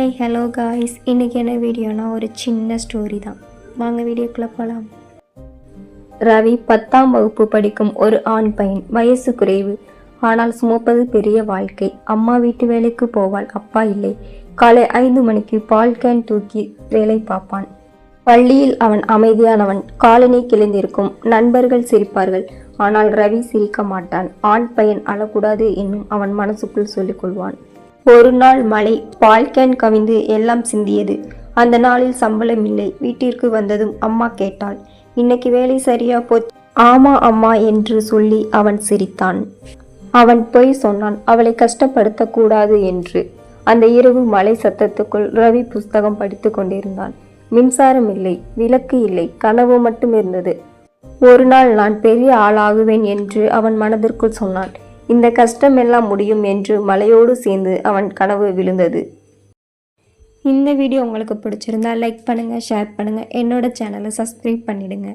Hi hello guys இன்றைக்கி என்ன வீடியோனா ஒரு சின்ன ஸ்டோரி தான். வாங்க வீடியோக்குள்ளே போகலாம் ரவி பத்தாம் வகுப்பு படிக்கும் ஒரு ஆண் பையன் வயசு குறைவு. ஆனால் சுமப்பது பெரிய வாழ்க்கை. அம்மா வீட்டு வேலைக்கு போவாள் அப்பா இல்லை. காலை ஐந்து மணிக்கு பால் கேன் தூக்கி வேலை பார்ப்பான். பள்ளியில் அவன் அமைதியானவன். காலனி கிழிந்திருக்கும். நண்பர்கள் சிரிப்பார்கள். ஆனால் ரவி சிரிக்க மாட்டான். ஆண் பையன் அழக்கூடாது என்னும் அவன் மனசுக்குள் சொல்லிக்கொள்வான். ஒரு நாள் மழை பால் கேன் கவிந்து எல்லாம் சிந்தியது. அந்த நாளில் சம்பளம் இல்லை. வீட்டிற்கு வந்ததும் அம்மா கேட்டாள். இன்னைக்கு வேலை சரியா போச்சு? ஆமா அம்மா என்று சொல்லி அவன் சிரித்தான். அவன் போய் சொன்னான். அவளை கஷ்டப்படுத்தக்கூடாது என்று. அந்த இரவு மழை சத்தத்துக்குள் ரவி புஸ்தகம் படித்து கொண்டிருந்தான். மின்சாரம் இல்லை விளக்கு இல்லை கனவு மட்டும் இருந்தது. ஒரு நாள் நான் பெரிய ஆளாகுவேன் என்று அவன் மனதிற்குள் சொன்னான். இந்த கஷ்டம் எல்லாம் முடியும் என்று மலையோடு சேர்ந்து அவன் கனவு விழுந்தது. இந்த வீடியோ உங்களுக்கு பிடிச்சிருந்தா லைக் பண்ணுங்கள் ஷேர் பண்ணுங்கள் என்னோட சேனலை சப்ஸ்கிரைப் பண்ணிடுங்க.